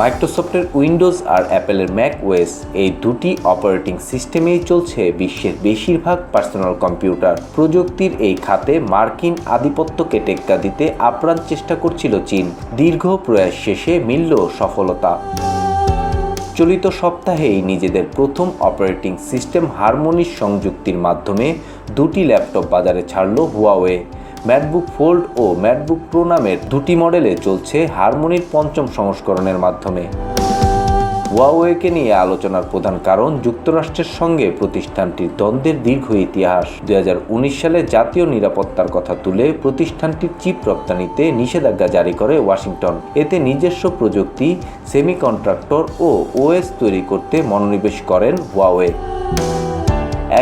মাইক্রোসফটের উইন্ডোজ আর অ্যাপেলের ম্যাক ওয়েস এই দুটি অপারেটিং সিস্টেমেই চলছে বিশ্বের বেশিরভাগ পার্সোনাল কম্পিউটার। প্রযুক্তির এই খাতে মার্কিন আধিপত্যকে টেক্কা দিতে আপ্রাণ চেষ্টা করছিল চীন। দীর্ঘ প্রয়াস শেষে মিলল সফলতা। চলিত সপ্তাহেই নিজেদের প্রথম অপারেটিং সিস্টেম হারমোনির সংযুক্তির মাধ্যমে দুটি ল্যাপটপ বাজারে ছাড়ল হুয়াওয়ে। ম্যাকবুক ফোল্ড ও ম্যাকবুক প্রো নামের দুটি মডেলে চলছে হারমোনির পঞ্চম সংস্করণের মাধ্যমে। ওয়াওয়েকে নিয়ে আলোচনার প্রধান কারণ যুক্তরাষ্ট্রের সঙ্গে প্রতিষ্ঠানটির দ্বন্দ্বের দীর্ঘ ইতিহাস। দু হাজার উনিশ সালে জাতীয় নিরাপত্তার কথা তুলে প্রতিষ্ঠানটির চিপ রপ্তানিতে নিষেধাজ্ঞা জারি করে ওয়াশিংটন। এতে নিজস্ব প্রযুক্তি সেমিকন্ট্রাক্টর ও ওএস তৈরি করতে মনোনিবেশ করেন হুয়াওয়ে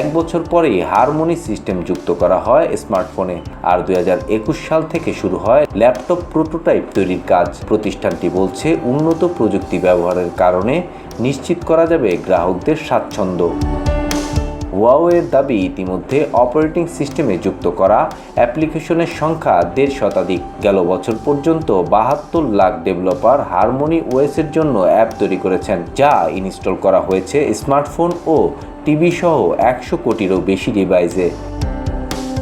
এক বছর পরেই হারমোনি সিস্টেম যুক্ত করা হয় স্মার্টফোনে। আর দুই সাল থেকে শুরু হয় ল্যাপটপ প্রোটোটাইপ তৈরির কাজ। প্রতিষ্ঠানটি বলছে, উন্নত প্রযুক্তি ব্যবহারের কারণে নিশ্চিত করা যাবে গ্রাহকদের স্বাচ্ছন্দ্য। হুয়াওয়ের দাবি ইতিমধ্যে অপারেটিং সিস্টেমে যুক্ত করা। অ্যাপ্লিকেশনের সংখ্যা দেড় শতাধিক। গেল বছর পর্যন্ত বাহাত্তর লাখ ডেভেলপার হারমোনি ওএসের জন্য অ্যাপ তৈরি করেছেন, যা ইনস্টল করা হয়েছে স্মার্টফোন ও টিভি সহ একশো কোটিরও বেশি ডিভাইসে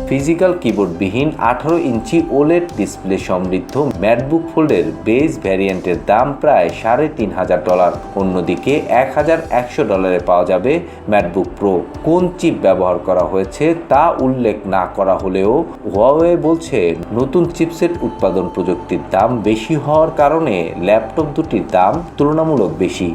ফিজিক্যাল কিবোর্ডবিহীন আঠারো ইঞ্চি ওলেড ডিসপ্লে সমৃদ্ধ ম্যাকবুক ফোল্ডের বেস ভ্যারিয়েন্টের দাম প্রায় সাড়ে তিন হাজার ডলার। অন্যদিকে এক হাজার একশো ডলারে পাওয়া যাবে ম্যাটবুক প্রো। কোন চিপ ব্যবহার করা হয়েছে তা উল্লেখ না করা হলেও হুয়াওয়ে বলছে নতুন চিপসেট উৎপাদন প্রযুক্তির দাম বেশি হওয়ার কারণে ল্যাপটপ দুটির দাম তুলনামূলক বেশি।